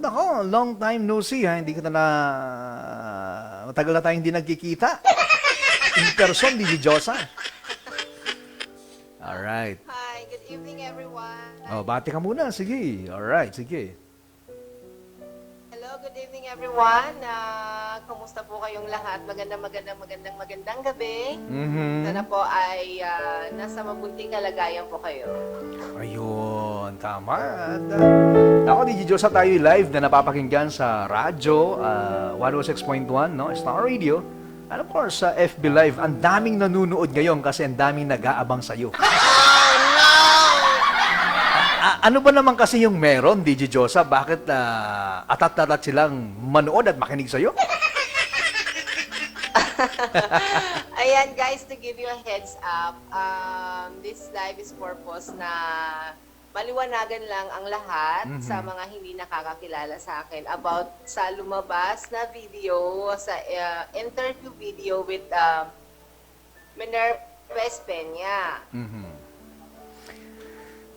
nako, long time no see ha. Hindi kita na... Matagal na tayong hindi nagkikita. In person, DJ Josa. Alright. Hi, good evening everyone. Oh, bati ka muna. Sige. Alright, sige. Hello, good evening everyone. Ah, kumusta po kayong lahat? Magandang, magandang, magandang, magandang gabi. Mhm. Sana po ay ah, nasa mabuting kalagayan po kayo. Ayun, tama. At, uh, ako, DJ Josa, tayo live na napapakinggan sa radyo, uh, 106.1, no? Star Radio. And of course, sa FB Live, ang daming nanunood ngayon kasi ang daming nag-aabang sa'yo. A- ano ba naman kasi yung meron, DJ Josa? Bakit uh, atat-atat silang manood at makinig sa'yo? Ayan guys, to give you a heads up, um, this live is purpose na maliwanagan lang ang lahat Mhm. sa mga hindi nakakakilala sa akin about sa lumabas na video, sa uh, interview video with uh, Minerva Espeña. Mhm.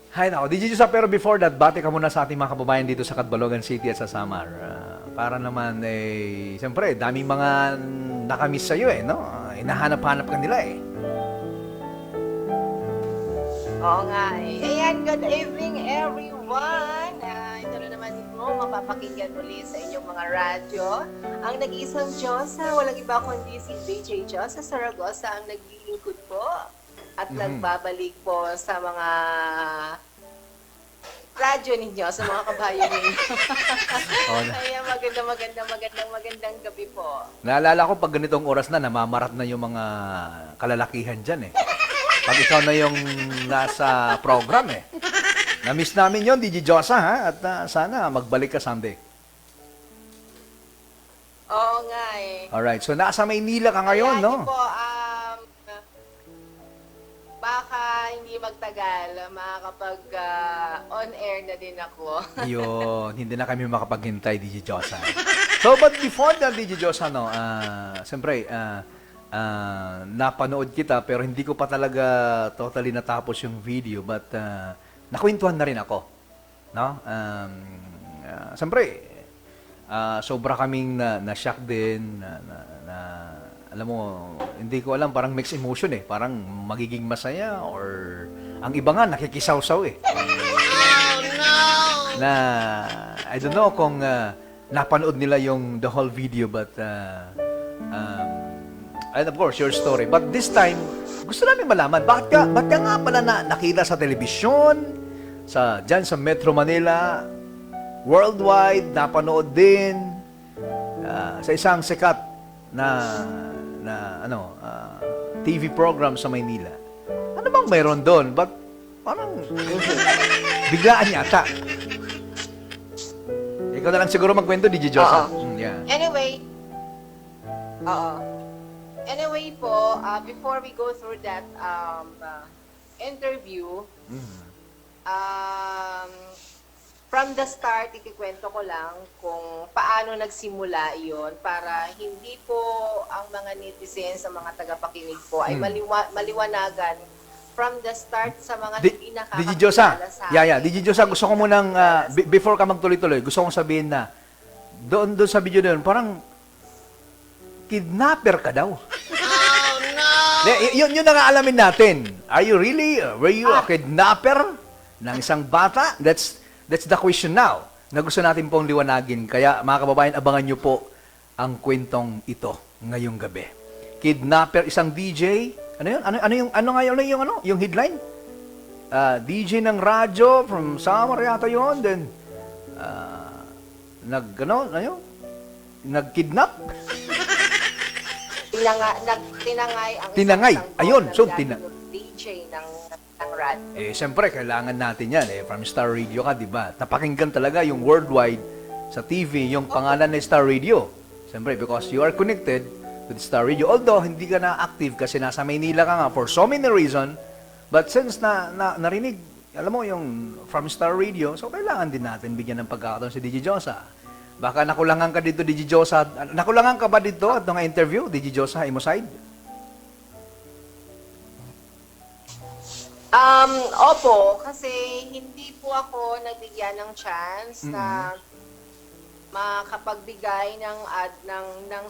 Hi nako, DJ Josa, pero before that, bati ka muna sa ating mga kababayan dito sa Catbalogan City at sa Samar. Ah, para naman, eh, siyempre, daming mga nakamiss sa'yo eh, no? Ah, Hinahanap-hanap ka nila eh. Oo nga eh. Ayan, good evening everyone. Ah, ito na naman mo, mapapakinggan muli sa inyong mga radyo. Ang nag-iisang Diyosa, walang iba kundi si DJ Diyosa Saragosa ang naglilingkod po at Mhm. nagbabalik po sa mga radyo ninyo, sa mga kabayan ninyo. Ayan, maganda, maganda, magandang, magandang gabi po. Naalala ko pag ganitong oras na, namamarat na yung mga kalalakihan dyan eh. Pag ikaw na yung nasa program eh. Na-miss namin yon DJ Josa ha? At ah, sana magbalik ka someday. Oo nga eh. Alright, so nasa Maynila ka ngayon, Ayan, no? yun po, um, baka hindi magtagal, makakapag ah, on-air na din ako. Ayun, hindi na kami makapaghintay, DJ Josa. So, but before that, DJ Josa, no, ah, siyempre, ah, ah, napanood kita, pero hindi ko pa talaga totally natapos yung video, but uh, nakwentuhan na rin ako. No? Um, ah, siyempre, ah, sobra kaming na, na-shock din, na, na, na- alam mo, hindi ko alam, parang mixed emotion eh. Parang magiging masaya or ang iba nga nakikisawsaw eh na I don't know kung uh, napanood nila yung the whole video but uh, um, and of course your story but this time gusto namin malaman bakit ka, bakit ka nga pala na, nakita sa telebisyon sa dyan sa Metro Manila worldwide napanood din uh, sa isang sikat na na ano uh, TV program sa Maynila ano bang mayroon doon but parang biglaan yata ikaw na lang siguro magkwento, DJ Josa. Oo. Mm, yeah. Anyway, oo. Ah, before we go through that um, ah, interview, Mm. um, from the start, ikikwento ko lang kung paano nagsimula iyon para hindi po ang mga netizens, ang mga tagapakinig po ay Hmm. maliwa- maliwanagan from the start sa mga Di, hindi Josa, nakakakilala sa yeah, yeah. akin. Josa, gusto ko munang, ah, be- before ka magtuloy-tuloy, gusto kong sabihin na, doon, doon sa video na yun, parang, kidnapper ka daw. No! yun, yun ang alamin natin. Are you really, uh, were you a kidnapper ng isang bata? That's, that's the question now, na gusto natin pong liwanagin. Kaya, mga kababayan, abangan nyo po ang kwentong ito ngayong gabi. Kidnapper, isang DJ, ano yun? Ano, ano yung, ano nga yun, ano yung, ano, yung headline? Ah, DJ ng radyo from Samar yata yun. Then, ah, nag, ano, ano yun? Nag-kidnap? Tinanga, nag, tinangay ang Tinangay. Ayun, so, tina- DJ ng, ng rad. Eh, siyempre, kailangan natin yan. Eh, from Star Radio ka, di ba? Napakinggan talaga yung worldwide sa TV, yung pangalan ng Star Radio. Siyempre, because you are connected with Star Radio. Although, hindi ka na active kasi nasa Maynila ka nga for so many reason. But since na, na narinig, alam mo, yung from Star Radio, so kailangan din natin bigyan ng pagkakataon si DJ Josa. Baka nakulangan ka dito, DJ Josa. Nakulangan ka ba dito at nung interview, DJ Josa, imo side? Um, opo, kasi hindi po ako nabigyan ng chance na makapagbigay ng ad ng ng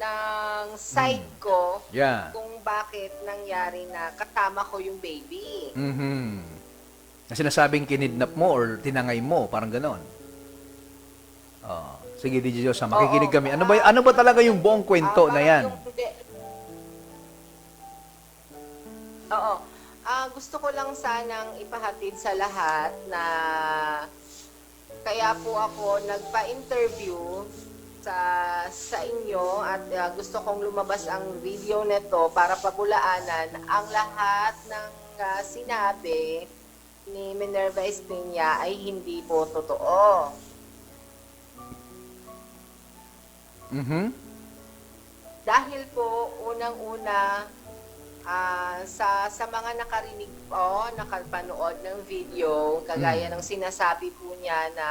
ng side ko Yeah. kung bakit nangyari na kasama ko yung baby. Mhm. Na sinasabing kinidnap mo or tinangay mo, parang ganon. Oh. Sige, DJ Josa, makikinig Oo, kami. Ano ba, ano ba talaga yung buong kwento Ah, na yan? yung-. Oo. Ah, gusto ko lang sanang ipahatid sa lahat na kaya po ako nagpa-interview sa sa inyo at ah, gusto kong lumabas ang video nito para pabulaanan ang lahat ng ah, sinabi ni Minerva Espinia ay hindi po totoo. Mhm. Dahil po, unang-una, ah, sa, sa mga nakarinig po, nakapanood ng video, kagaya ng sinasabi po niya na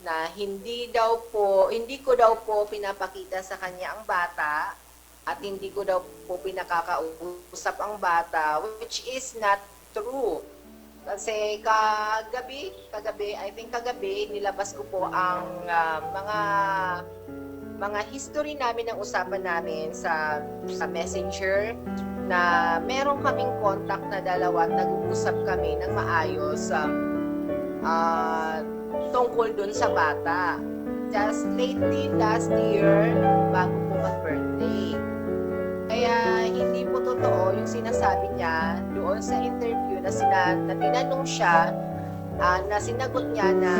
na hindi daw po, hindi ko daw po pinapakita sa kanya ang bata at hindi ko daw po pinakakausap ang bata, which is not true. Kasi kagabi, kagabi, I think kagabi, nilabas ko po ang ah, mga mga history namin ng usapan namin sa sa messenger na meron kaming contact na dalawa nag-uusap kami ng maayos um, ah, tungkol dun sa bata. Just lately, last year, bago po mag-birthday. Kaya hindi po totoo yung sinasabi niya doon sa interview na, sina, na tinanong siya ah, na sinagot niya na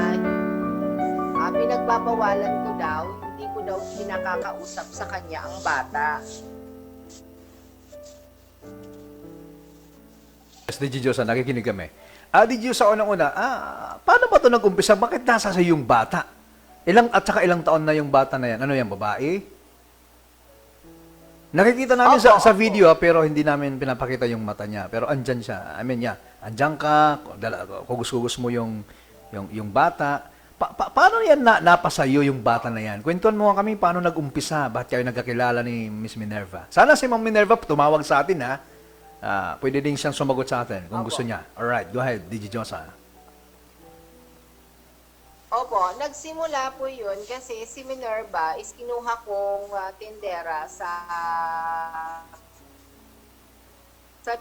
ah, pinagbabawalan ko daw, hindi ko daw pinakakausap sa kanya ang bata. DJ Josa, nakikinig kami. Ah, DJ Josa, unang-una, ah, paano ba ito nag-umpisa? Bakit nasa sa yung bata? Ilang, at saka ilang taon na yung bata na yan? Ano yan, babae? Nakikita namin sa, sa video, ah, pero hindi namin pinapakita yung mata niya. Pero andyan siya. I mean, yeah, andyan ka, kugus-kugus mo yung, yung, yung bata. Pa, pa- paano yan na, napasayo yung bata na yan? Kwentuhan mo kami paano nag-umpisa, bakit kayo nagkakilala ni Miss Minerva. Sana si Ma'am Minerva tumawag sa atin, ha? Ah, pwede din siyang sumagot sa atin kung Opo. gusto niya. Alright, go ahead, DJ Josa. Opo, nagsimula po yun kasi si Minerva is kinuha kong ah, tindera sa sa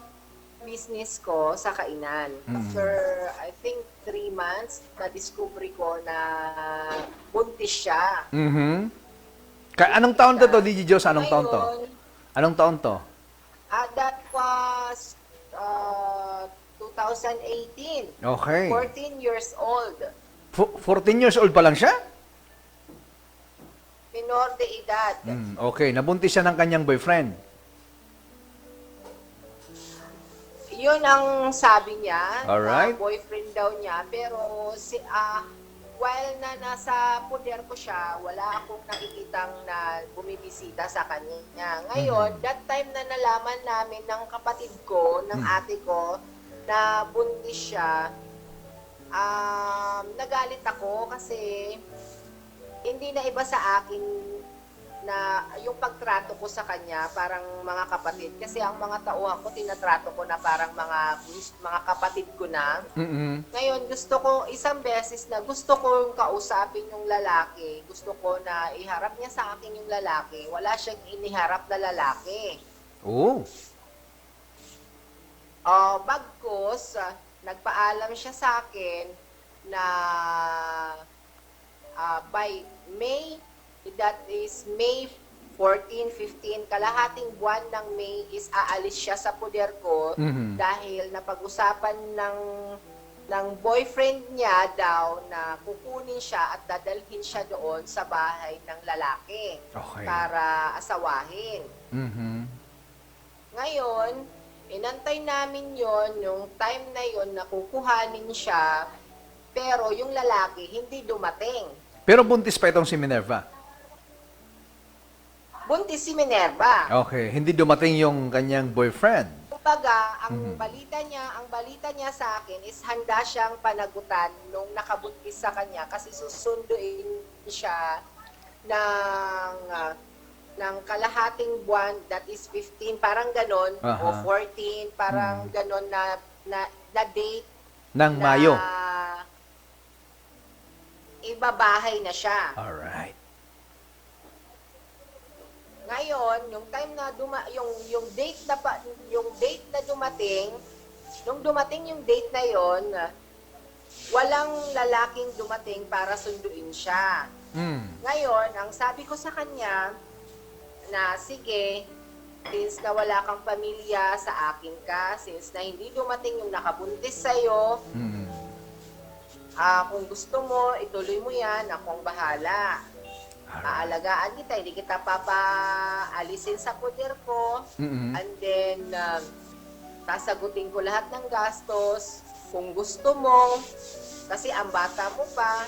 business ko sa kainan. Mm. After, I think, three months, na-discover ko na buntis siya. Mhm. Ka- anong taon to to, DJ Josa? Anong taon to? Ngayon, Anong taon to? ah, that was uh, 2018. Okay. 14 years old. Fo- 14 years old pa lang siya? Minor de edad. Mm, okay, nabuntis siya ng kanyang boyfriend. Yun ang sabi niya. Alright. na boyfriend daw niya. Pero si, ah, while na nasa poder ko siya, wala akong nakikitang na bumibisita sa kanya. Ngayon, that time na nalaman namin ng kapatid ko, ng Mm. ate ko, na buntis siya, um, nagalit ako kasi hindi na iba sa akin na yung pagtrato ko sa kanya parang mga kapatid. Kasi ang mga tauhan ko tinatrato ko na parang mga mga kapatid ko na. Mhm. ngayon gusto ko isang beses na gusto ko kausapin yung lalaki. Gusto ko na iharap niya sa akin yung lalaki. Wala siyang iniharap na lalaki. Oh. uh, bagkos ah, nagpaalam siya sa akin na ah, by May that is May 14, 15, kalahating buwan ng May is aalis siya sa poder ko Mhm. dahil napag-usapan ng ng boyfriend niya daw na kukunin siya at dadalhin siya doon sa bahay ng lalaki Okay. para asawahin. Mhm. Ngayon, inantay namin yon yung time na yon na kukuhanin siya, pero yung lalaki hindi dumating. Pero buntis pa itong si Minerva. Buntis si Minerva. Okay, hindi dumating yung kanyang boyfriend. Kumbaga, ang Mhm. balita niya, ang balita niya sa akin is handa siyang panagutan nung nakabuntis sa kanya kasi susunduin siya ng ah, ng kalahating buwan that is 15 parang ganon o Aha. 14 parang Mhm. ganon na na, na date Ng na Mayo. ibabahay na siya. Alright. Ngayon, yung time na duma yung yung date na pa, yung date na dumating, nung dumating yung date na yon, walang lalaking dumating para sunduin siya. Mm. Ngayon, ang sabi ko sa kanya na sige, since na wala kang pamilya sa akin ka, since na hindi dumating yung nakabuntis sa'yo, Mm. ah, kung gusto mo, ituloy mo yan, akong bahala. Alright. Aalagaan kita, hindi kita papaalisin sa poder ko, Mm-mm. and then, um, sasagutin ko lahat ng gastos. Kung gusto mo, kasi ang bata mo pa,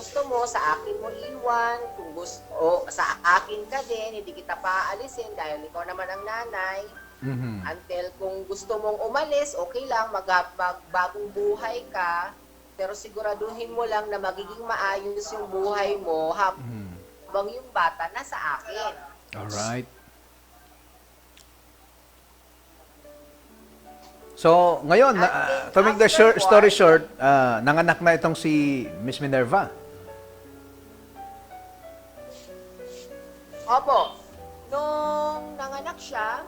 gusto mo, sa akin mo iwan. Kung gusto, o sa akin ka din, hindi kita paalisin dahil ikaw naman ang nanay. Mhm. Until kung gusto mong umalis, okay lang, mag, buhay ka. Pero siguraduhin mo lang na magiging maayos yung buhay mo Mhm. habang yung bata nasa akin. Alright. So, ngayon, na, then, to make the short, story short, ah, nanganak na itong si Miss Minerva. Opo. Nung nanganak siya,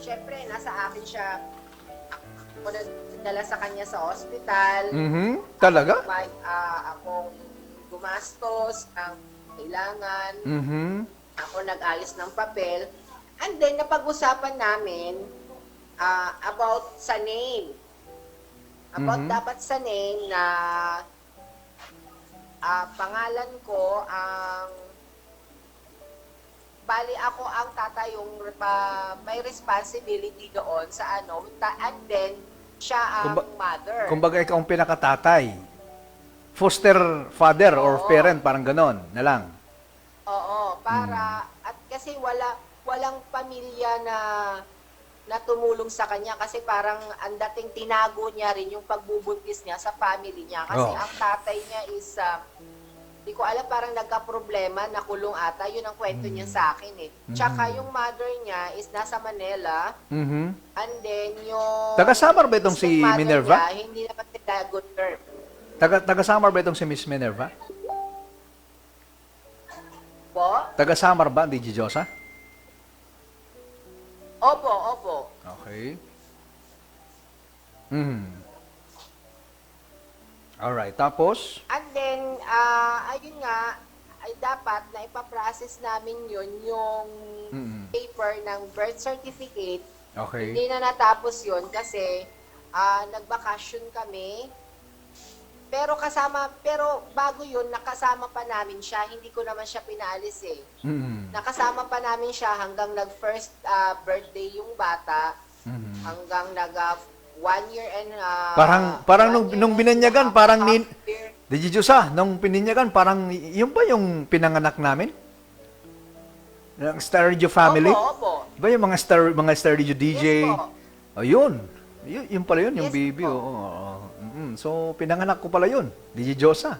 syempre, nasa akin siya. Ako nagdala sa kanya sa ospital. Mhm. Talaga? May, ah, akong gumastos ng kailangan. Mhm. Ako nag-alis ng papel. And then, napag-usapan namin ah, about sa name. About Mhm. dapat sa name na ah, pangalan ko ang bali ako ang tatay yung pa, may responsibility doon sa ano ta, and then siya ang Kumba- mother. Kumbaga ikaw ang pinakatatay. Foster father or Oo. parent, parang ganon na lang. Oo, para at kasi wala walang pamilya na na tumulong sa kanya kasi parang ang dating tinago niya rin yung pagbubuntis niya sa family niya kasi Oo. ang tatay niya is ah, di ko alam parang nagka-problema nakulong ata yun ang kwento niya sa akin eh. Tsaka yung mother niya is nasa Manila Mhm. and then yung Taga Samar ba itong si Minerva? niya, hindi naman sila good term. Taga, taga Samar ba itong si Miss Minerva? Po? Taga Samar ba, DJ Josa? Opo, opo. Okay. Mhm. Alright, tapos? And then, ah ayun nga, ay dapat na ipaprocess namin yun, yung Mhm. paper ng birth certificate. Okay. Hindi na natapos yun kasi ah nagbakasyon kami. Pero kasama, pero bago yun, nakasama pa namin siya. Hindi ko naman siya pinaalis eh. Mhm. Nakasama pa namin siya hanggang nag-first ah, birthday yung bata. Mhm. Hanggang nag ah, one year and ah, Parang- parang nung- nung binanyagan, half parang year. DJ Josa, nung pininyagan, parang yun ba yung pinanganak namin? Ng Star Radio Family? Opo, opo. Ba yung mga Star, mga Star Radio DJ? Yes po. Ayun. Yun, yun pala yun, yung Yes baby. po. Oo. Mm, So, pinanganak ko pala yun. DJ Josa.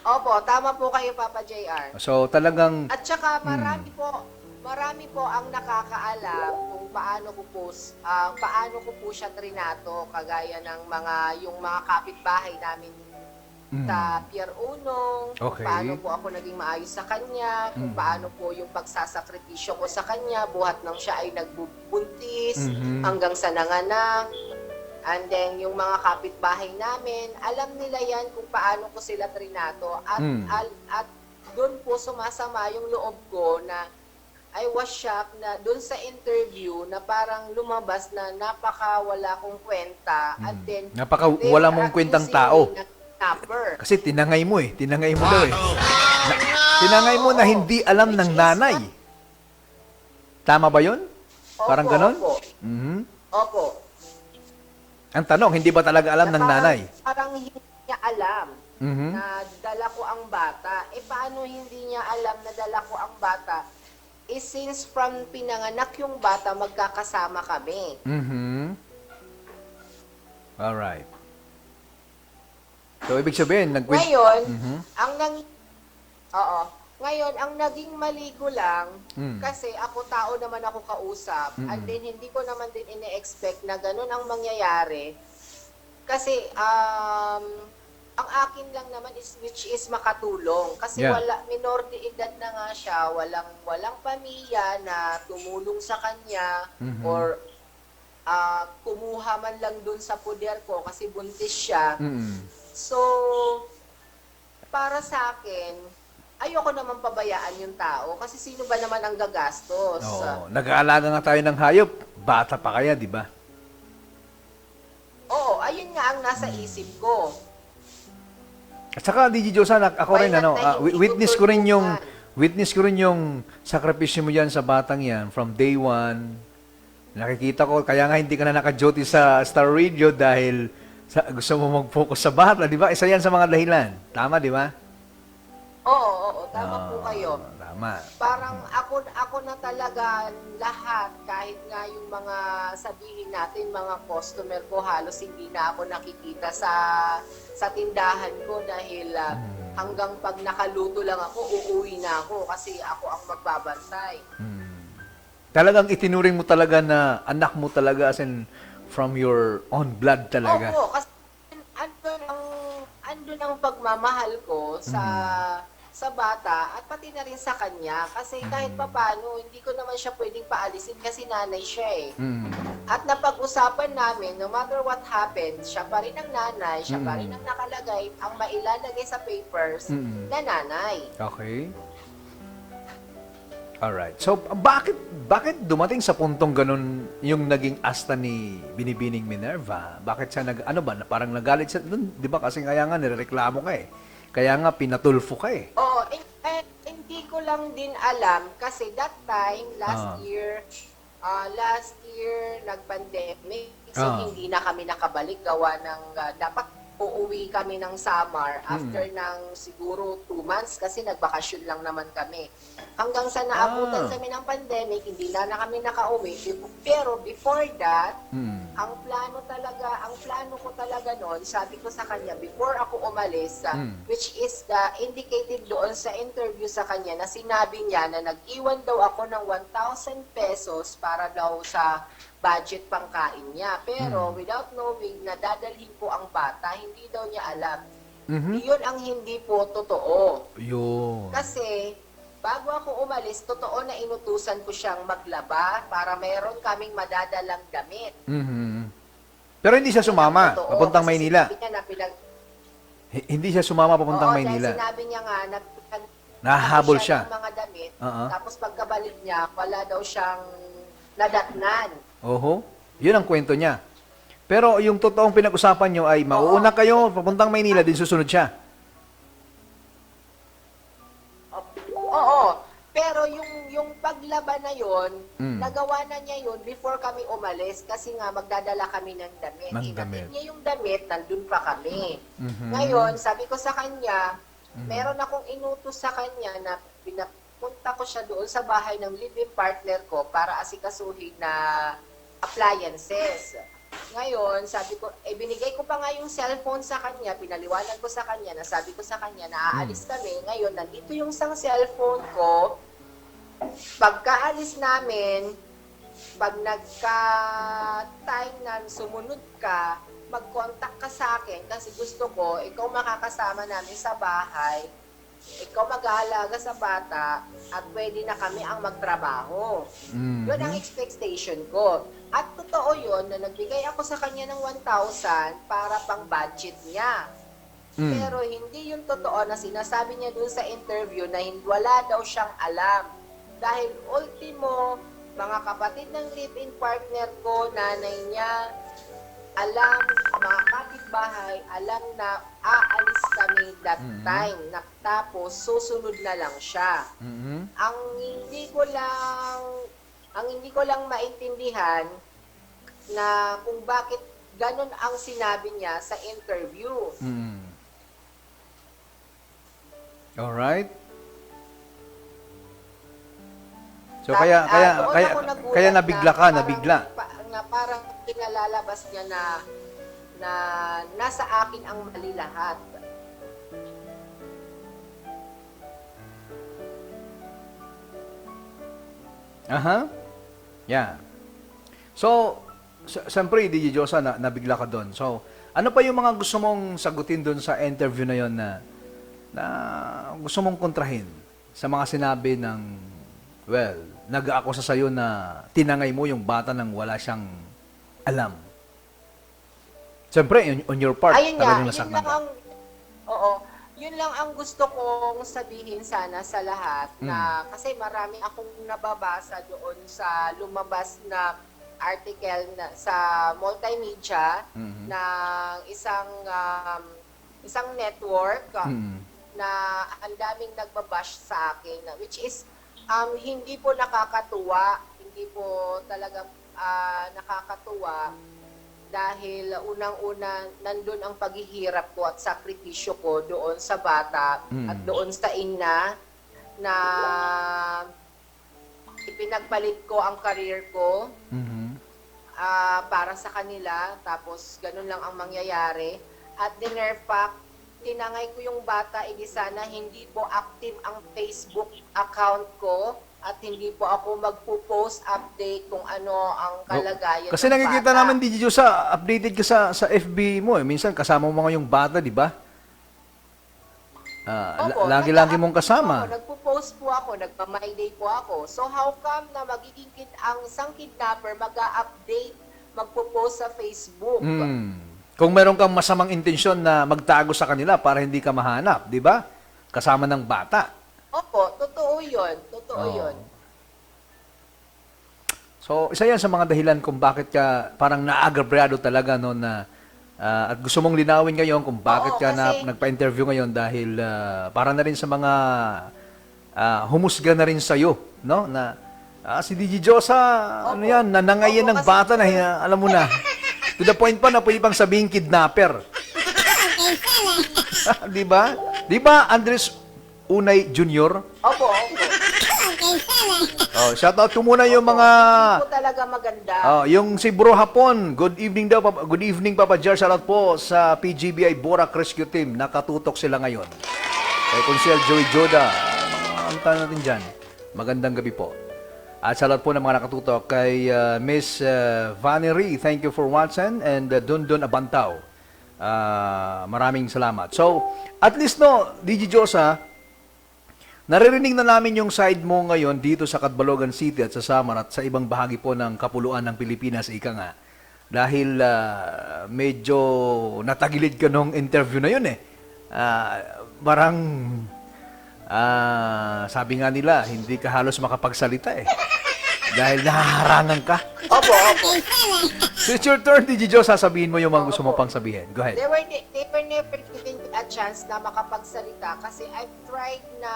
Opo, tama po kayo, Papa JR. So, talagang... At saka marami po, marami po ang nakakaalam kung paano ko po, ah, paano ko po siya trinato, kagaya ng mga, yung mga kapitbahay namin Mm. sa Pier Unong, Okay. paano po ako naging maayos sa kanya, kung Mm. paano po yung pagsasakripisyo ko sa kanya, buhat nang siya ay nagbubuntis, Mhm. hanggang sa nanganak. And then, yung mga kapitbahay namin, alam nila yan kung paano ko sila trinato. At, Mm. al- at doon po sumasama yung loob ko na I was shocked na doon sa interview na parang lumabas na napaka wala kong kwenta. At Mm. then, Napaka they wala mong kwentang accusing tao. me na kidnapper. Kasi tinangay mo eh. Tinangay mo daw eh. Na- tinangay mo na hindi alam ng nanay. Tama ba yun? Parang Opo, ganon? Opo. Mhm. Opo. Ang tanong, hindi ba talaga alam Na ng parang- nanay? Parang hindi niya alam. Mhm. na dala ko ang bata. Eh, paano hindi niya alam na dala ko ang bata? Eh, since from pinanganak yung bata, magkakasama kami. Mhm. Alright. So, ibig sabihin, nag Ngayon, Mhm. ang nang... Oo. Ngayon, ang naging mali ko lang, Mm. kasi ako tao naman ako kausap, Mm-mm. and then hindi ko naman din ine-expect na ganun ang mangyayari. Kasi, um, ang akin lang naman is which is makatulong kasi Yeah. wala minor de edad na nga siya, walang walang pamilya na tumulong sa kanya Mhm. or ah, kumuha man lang dun sa puder ko kasi buntis siya. Mm. So para sa akin, ayoko naman pabayaan yung tao kasi sino ba naman ang gagastos? Oo. Nag-aalaga nga tayo ng hayop. Bata pa kaya, di ba? Oo, ayun nga ang nasa isip ko. At saka, DJ Josa, nak- ako rin, ano, ah, wi- witness ko rin yung, witness ko rin yung sakripisyo mo yan sa batang yan from day one. Nakikita ko, kaya nga hindi ka na naka-duty sa Star Radio dahil sa, gusto mo mag-focus sa bata, di ba? Isa yan sa mga dahilan. Tama, di ba? Oo, oo, tama po Oo, kayo. Tama. Parang ako ako na talaga lahat kahit nga yung mga sabihin natin mga customer ko halos hindi na ako nakikita sa sa tindahan ko dahil ah, Mm. hanggang pag nakaluto lang ako uuwi na ako kasi ako ang magbabantay. Hmm. Talagang itinuring mo talaga na anak mo talaga as in from your own blood talaga. Opo, kasi andun ang andun ang pagmamahal ko sa sa bata at pati na rin sa kanya kasi kahit Mm. papaano hindi ko naman siya pwedeng paalisin kasi nanay siya eh. Mm. At napag-usapan namin, no matter what happens, siya pa rin ang nanay, siya pa rin Mm. ang nakalagay, ang mailalagay sa papers Mm. na nanay. Okay. Alright. So, bakit bakit dumating sa puntong ganun yung naging asta ni Binibining Minerva? Bakit siya nag, ano ba, parang nagalit siya dun? Di ba? Kasi kaya nga nireklamo ka eh. Kaya nga pinatulfo ka eh. Oo, eh, eh, hindi ko lang din alam kasi that time, Ah. last year, ah, last year, nag-pandemic. So, Ah. hindi na kami nakabalik gawa ng, ah, dapat uuwi kami ng summer after ng siguro two months kasi nagbakasyon lang naman kami. Hanggang sa naabutan Ah. kami ng pandemic, hindi na, na kami nakauwi. Pero before that, Mm. ang plano talaga, ang plano ko talaga noon, sabi ko sa kanya, before ako umalis, ah, Mm. which is the indicated doon sa interview sa kanya na sinabi niya na nag-iwan daw ako ng 1,000 pesos para daw sa budget pangkain niya. Pero Mm. without knowing na dadalhin ko ang bata, hindi daw niya alam. Mhm. Iyon ang hindi po totoo. Yun. Kasi, bago ako umalis, totoo na inutusan ko siyang maglaba para meron kaming madadalang damit. Mhm. Pero hindi siya sumama Totoo, papuntang Maynila. niya na pinag- H- Hindi siya sumama papuntang Oo, Maynila. dahil sinabi niya nga na Nahahabol ano siya. ng mga damit. Oo. Tapos pagkabalik niya, wala daw siyang nadatnan. Oho. Yun ang kwento niya. Pero yung totoong pinag-usapan nyo ay mauuna kayo papuntang Maynila din susunod siya. Oo. Pero yung yung paglaba na yon, Mm. nagawa na niya yon before kami umalis kasi nga magdadala kami ng damit. Ng Inatid damit. niya yung damit, nandun pa kami. Mhm. Ngayon, sabi ko sa kanya, Mhm. meron akong inutos sa kanya na pinapunta ko siya doon sa bahay ng live-in partner ko para asikasuhin na appliances. Ngayon, sabi ko, eh binigay ko pa nga yung cellphone sa kanya, pinaliwanag ko sa kanya, na sabi ko sa kanya, na aalis kami. Ngayon, nandito yung isang cellphone ko. Pagkaalis namin, pag nagka-time na sumunod ka, mag-contact ka sa akin kasi gusto ko, ikaw makakasama namin sa bahay, ikaw mag-aalaga sa bata, at pwede na kami ang magtrabaho. Mhm. Yun ang expectation ko. At totoo yun na nagbigay ako sa kanya ng 1,000 para pang budget niya. Mm. Pero hindi yung totoo na sinasabi niya dun sa interview na wala daw siyang alam. Dahil ultimo, mga kapatid ng live-in partner ko, nanay niya, alam, mga kapitbahay, alam na aalis kami that Mhm. time. Tapos, susunod na lang siya. Mhm. Ang hindi ko lang, ang hindi ko lang maintindihan na kung bakit ganun ang sinabi niya sa interview. Mm. Alright. So kaya kaya kaya nagulat kaya nabigla ka, nabigla. pa- na parang pinalalabas niya na na nasa akin ang mali lahat. Aha. Yeah. So, siyempre, DJ Josa, na, nabigla ka doon. So, Ano pa yung mga gusto mong sagutin doon sa interview na yon na, na gusto mong kontrahin sa mga sinabi ng, well, nag-aakusa sa'yo na tinangay mo yung bata nang wala siyang alam? Siyempre, on, on your part, Ayun nga, talagang yun nasaktan lang ka. ang, oo, yun lang ang gusto kong sabihin sana sa lahat na Mm. kasi marami akong nababasa doon sa lumabas na article na, sa multimedia Mhm. ng isang um, isang network Mm. na ang daming nagbabash sa akin na- which is um, hindi po nakakatuwa hindi po talaga ah, nakakatuwa dahil unang-una nandun ang paghihirap ko at sakripisyo ko doon sa bata Mm. at doon sa ina na ipinagpalit ko ang career ko Mhm. ah, para sa kanila tapos ganun lang ang mangyayari at the nerve fact tinangay ko yung bata edi sana hindi po active ang Facebook account ko at hindi po ako magpo-post update kung ano ang kalagayan Kasi ng nakikita bata. namin, DJ sa updated ka sa, sa FB mo eh. Minsan kasama mo mga yung bata, di ba? Ah, la- Opo, lagi-lagi mong kasama. po Ako, nagpo-post po ako, nagpa-my day po ako. So how come na magiging ang isang kidnapper mag-a-update, magpo-post sa Facebook? Hmm. Kung meron kang masamang intensyon na magtago sa kanila para hindi ka mahanap, di ba? Kasama ng bata. Opo, totoo 'yon. Totoo Oo. 'yon. So, isa yan sa mga dahilan kung bakit ka parang naagabrado talaga no na ah, at gusto mong linawin ngayon kung bakit Oo, ka na kasi- nagpa-interview ngayon dahil ah, para na rin sa mga ah, humusga na rin sa iyo, no? Na ah, si DJ Josa, ano Opo. yan, nanangayin Opo, ng kasi- bata na alam mo na. To the point pa na pwede pang sabihin kidnapper. Di ba? Di ba Andres Unay Jr.? Opo, opo. Oh, shout out ko muna yung mga Hindi po talaga maganda. Oh, yung si Bro Hapon, good evening daw, Papa, good evening Papa Jar, shoutout po sa PGBI Borac Rescue Team, nakatutok sila ngayon. Kay Consiel Joey Joda, ang tanong natin dyan, magandang gabi po. At shoutout po ng mga nakatutok kay uh, Miss uh, Vanery, thank you for watching, and uh, Dundun Abantaw. Ah, maraming salamat. So, at least no, DJ Josa, Naririnig na namin yung side mo ngayon dito sa Catbalogan City at sa Samar at sa ibang bahagi po ng kapuluan ng Pilipinas, ika nga. Dahil ah, medyo natagilid ka nung interview na yun eh. Ah, parang, ah, sabi nga nila, hindi ka halos makapagsalita eh. Dahil nahaharangan ka. Opo, opo. So it's your turn, DJ Joe, sasabihin mo yung mga gusto mo pang sabihin. Go ahead. They were, they were never given a chance na makapagsalita kasi I've tried na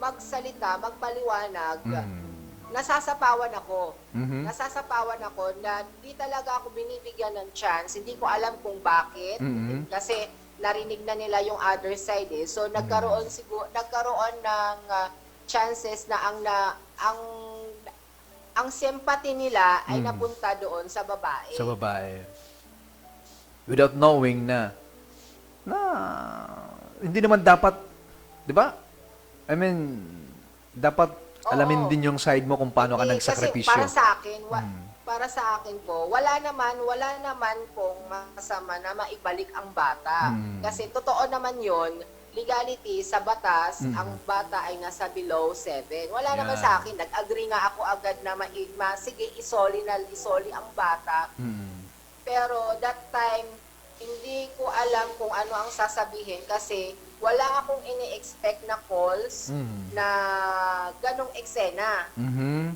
magsalita, magpaliwanag. Mm. Nasasapawan ako. Mhm. Nasasapawan ako na di talaga ako binibigyan ng chance. Hindi ko alam kung bakit. Mhm. Kasi narinig na nila yung other side eh. So nagkaroon siguro nagkaroon ng ah, chances na ang na ang ang sympathy nila ay Mm. napunta doon sa babae. sa babae. Without knowing na na hindi naman dapat, 'di ba? I mean, dapat alamin Oo. din yung side mo kung paano ka Hindi, nagsakripisyo. Kasi para sa akin, wa- Mm. Para sa akin po, wala naman, wala naman pong masama na maibalik ang bata. Mm. Kasi totoo naman yon legality sa batas, Mm. ang bata ay nasa below 7. Wala naman Yeah. sa akin, nag-agree nga ako agad na ma, ma sige, isoli na, isoli ang bata. Mm. Pero that time, hindi ko alam kung ano ang sasabihin kasi wala akong ini-expect na calls Mm. na ganong eksena. Mhm.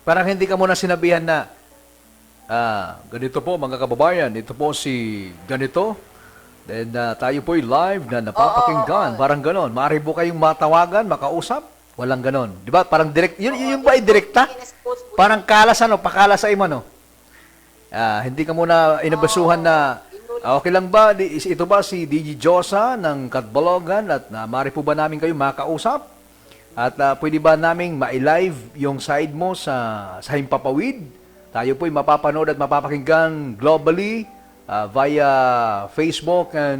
Parang hindi ka muna sinabihan na ah, ganito po mga kababayan, ito po si ganito. Then ah, tayo po live na napapakinggan. Parang ganon. Maaari po kayong matawagan, makausap. Walang ganon. Di ba? Parang direct, yun, yun, yung ba ay direkta? Parang kalas ano, pakalas sa imo no. Ah, hindi ka muna inabasuhan na ah, okay lang ba di, ito ba si DJ Josa ng Katbalogan at na mari po ba namin kayo makausap? At ah, pwede ba naming ma-live yung side mo sa sa Himpapawid? Tayo po'y mapapanood at mapapakinggan globally ah, via Facebook and